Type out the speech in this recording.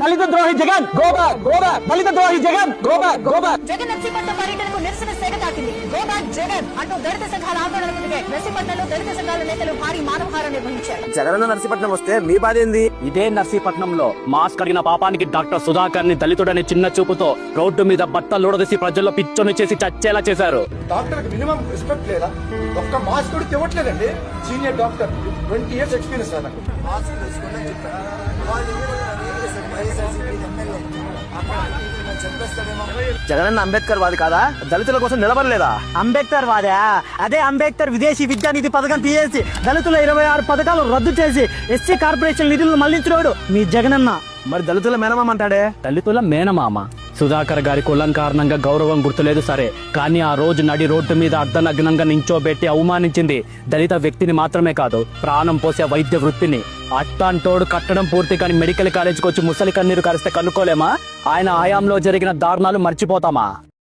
దళిత ద్రోహి Jagan go back go back దళిత ద్రోహి Jagan go back go back Jagan Narsipatnam పర్యటనకు నిరసన సేగ తాకింది గో బ్యాక్ జగన్ అంటూ దళిత సంఘాల ఆందోళనకు దిగాయి. నర్సీపట్నంలో దళిత సంఘాల నేతలు భారీ మానవహారం నిర్వహించారు. జగనన్న నర్సీపట్నం వస్తే మీ బాధ ఏంది? ఇదే నర్సీపట్నంలో మాస్క్ కడిగిన పాపానికి డాక్టర్ సుధాకర్ని దళితుడని చిన్న చూపుతో రోడ్డు మీద బట్టలుడదీసి ప్రజల్లో పిచ్చోని చేసి చచ్చేలా చేశారు. డాక్టర్ మినిమం రెస్పెక్ట్ లేదా? ఒక్క మాస్క్ కూడా ఇవ్వట్లేదండి. Senior doctor twenty years experience నాకు మాస్క్ వేసుకోండి జగనన్న అంబేద్కర్ వాది కాదా? దళితుల కోసం నిలబడలేదా? అంబేద్కర్ వాదా అదే అంబేద్కర్ విదేశీ విద్యానిధి పథకం తీసేసి దళితుల ఇరవై ఆరు పథకాలు రద్దు చేసి ఎస్సీ కార్పొరేషన్ నిధులను మళ్ళించినోడు మీ జగనన్న. మరి దళితుల మేనమామ అంటాడే? దళితుల మేనమామ. సుధాకర్ గారి కులం కారణంగా గౌరవం గుర్తులేదు సరే. కానీ ఆ రోజు నడి రోడ్డు మీద అర్ధనగ్నంగా నించోబెట్టి అవమానించింది దళిత వ్యక్తిని మాత్రమే కాదు ప్రాణం పోసే వైద్య వృత్తిని. అట్టాంటోడు కట్టడం పూర్తి కానీ మెడికల్ కాలేజీకి వచ్చి ముసలి కన్నీరు కరిస్తే కనుక్కోలేమా? ఆయన ఆయాంలో జరిగిన దారుణాలు మర్చిపోతామా?